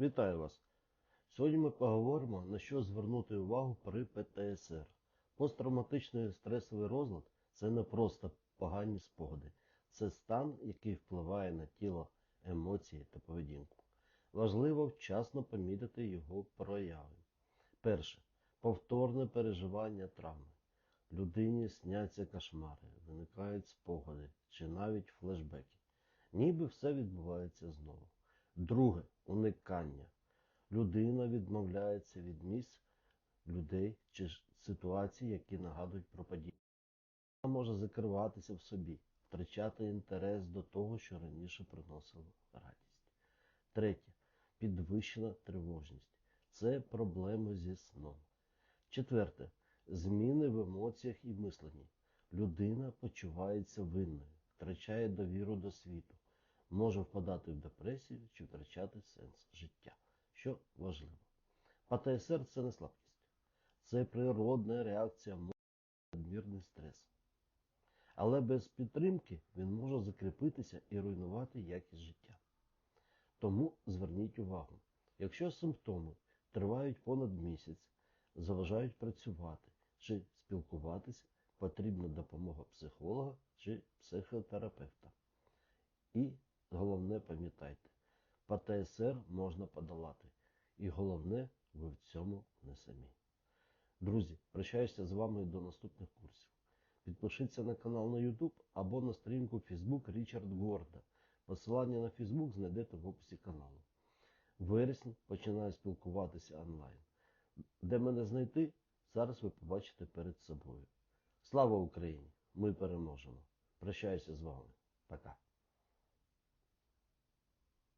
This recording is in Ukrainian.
Вітаю вас! Сьогодні ми поговоримо, на що звернути увагу при ПТСР. Посттравматичний стресовий розлад це не просто погані спогади, це стан, який впливає на тіло, емоції та поведінку. Важливо вчасно помітити його прояви. Перше. Повторне переживання травми. Людині сняться кошмари, виникають спогади чи навіть флешбеки. Ніби все відбувається знову. Друге уникання. Людина відмовляється від місць, людей чи ситуацій, які нагадують про події. Вона може закриватися в собі, втрачати інтерес до того, що раніше приносило радість. Третє підвищена тривожність. Це проблеми зі сном. Четверте зміни в емоціях і мисленні. Людина почувається винною, втрачає довіру до світу, може впадати в депресію чи втрачати сенс життя, що важливо. ПТСР це не слабкість, це природна реакція на надмірний стрес. Але без підтримки він може закріпитися і руйнувати якість життя. Тому зверніть увагу, якщо симптоми тривають понад місяць, заважають працювати чи спілкуватися, потрібна допомога психолога чи психотерапевта. І головне пам'ятайте, ПТСР можна подолати. І головне, ви в цьому не самі. Друзі, прощаюся з вами до наступних курсів. Підпишіться на канал на YouTube або на сторінку Facebook Річард Горда. Посилання на Facebook знайдете в описі каналу. В вересні починаю спілкуватися онлайн. Де мене знайти, зараз ви побачите перед собою. Слава Україні! Ми переможемо! Прощаюся з вами. Пока.